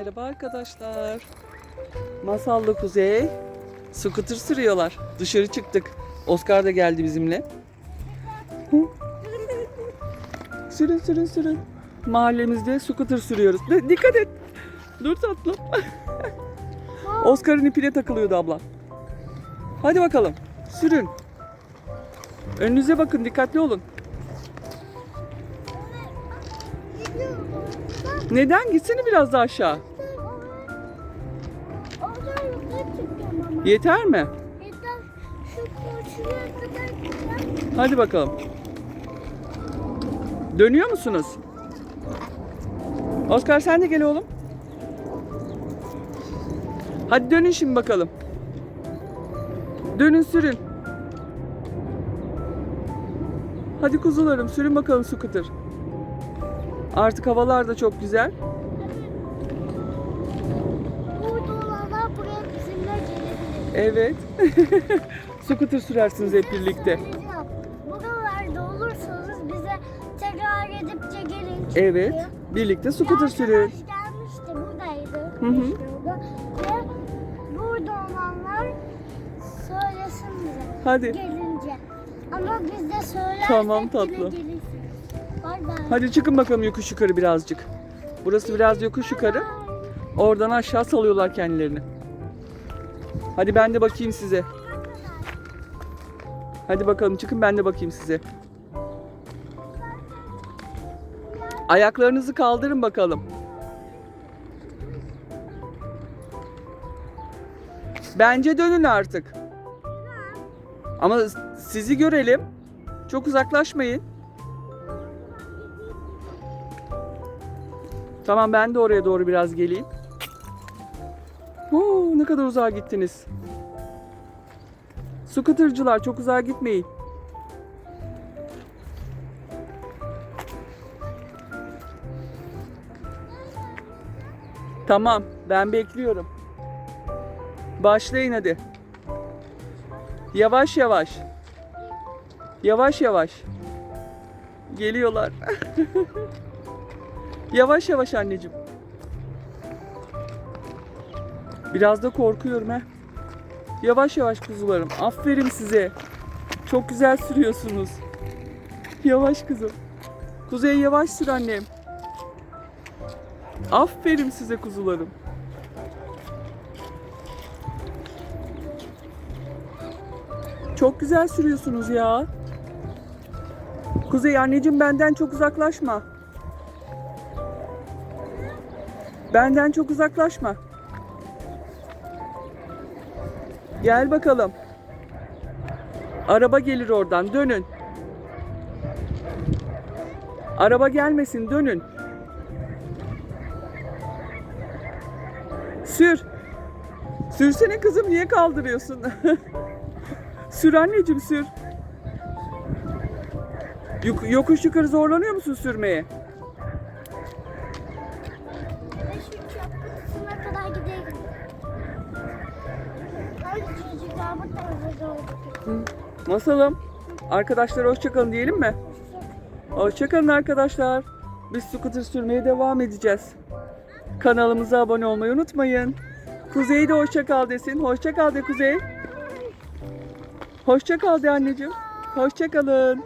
Merhaba arkadaşlar. Masallı Kuzey. Scooter sürüyorlar. Dışarı çıktık. Oscar da geldi bizimle. Sürün sürün sürün. Mahallemizde scooter sürüyoruz. De- dikkat et. Dur tatlım. Oscar'ın ipine takılıyordu abla. Hadi bakalım. Sürün. Önünüze bakın dikkatli olun. Neden? Gitsene biraz daha aşağı. Yeter mi? Yeter. Şu şuraya kadar gideceğim. Hadi bakalım. Dönüyor musunuz? Oscar sen de gel oğlum. Hadi dönün şimdi bakalım. Dönün sürün. Hadi kuzularım sürün bakalım scooter. Artık havalar da çok güzel. Evet. scooter sürersiniz hep birlikte. Buralarda olursanız bize tekrar edipçe gelin. Evet. Birlikte bir scooter sürün. gelmişti buradaydı. Hı hı. Ve burada olanlar söylesin bize. Hadi. Gelince. Ama biz de söylersek Tamam yine gelirsiniz. Bay bay. Hadi çıkın bakalım yokuş yukarı birazcık. Burası biraz yokuş yukarı. Oradan aşağı salıyorlar kendilerini. Hadi ben de bakayım size. Hadi bakalım çıkın ben de bakayım size. Ayaklarınızı kaldırın bakalım. Bence dönün artık. Ama sizi görelim. Çok uzaklaşmayın. Tamam ben de oraya doğru biraz geleyim. Ne kadar uzağa gittiniz. Scooter'cılar çok uzağa gitmeyin. Tamam ben bekliyorum. Başlayın hadi. Yavaş yavaş. Yavaş yavaş. Geliyorlar. Yavaş yavaş anneciğim. Biraz da korkuyorum he. Yavaş yavaş kuzularım. Aferin size. Çok güzel sürüyorsunuz. Yavaş kızım. Kuzey yavaş sür annem. Aferin size kuzularım. Çok güzel sürüyorsunuz ya. Kuzey anneciğim benden çok uzaklaşma. Benden çok uzaklaşma. Gel bakalım. Araba gelir oradan. Dönün. Araba gelmesin. Dönün. Sür. Sürsene kızım. Niye kaldırıyorsun? sür anneciğim sür. Yok- yokuş yukarı zorlanıyor musun sürmeye? Masalım. Arkadaşlar hoşçakalın diyelim mi? Hoşçakalın arkadaşlar. Biz scooter sürmeye devam edeceğiz. Kanalımıza abone olmayı unutmayın. Kuzey de hoşçakal desin. Hoşçakal de Kuzey. Hoşçakal de anneciğim. Hoşçakalın.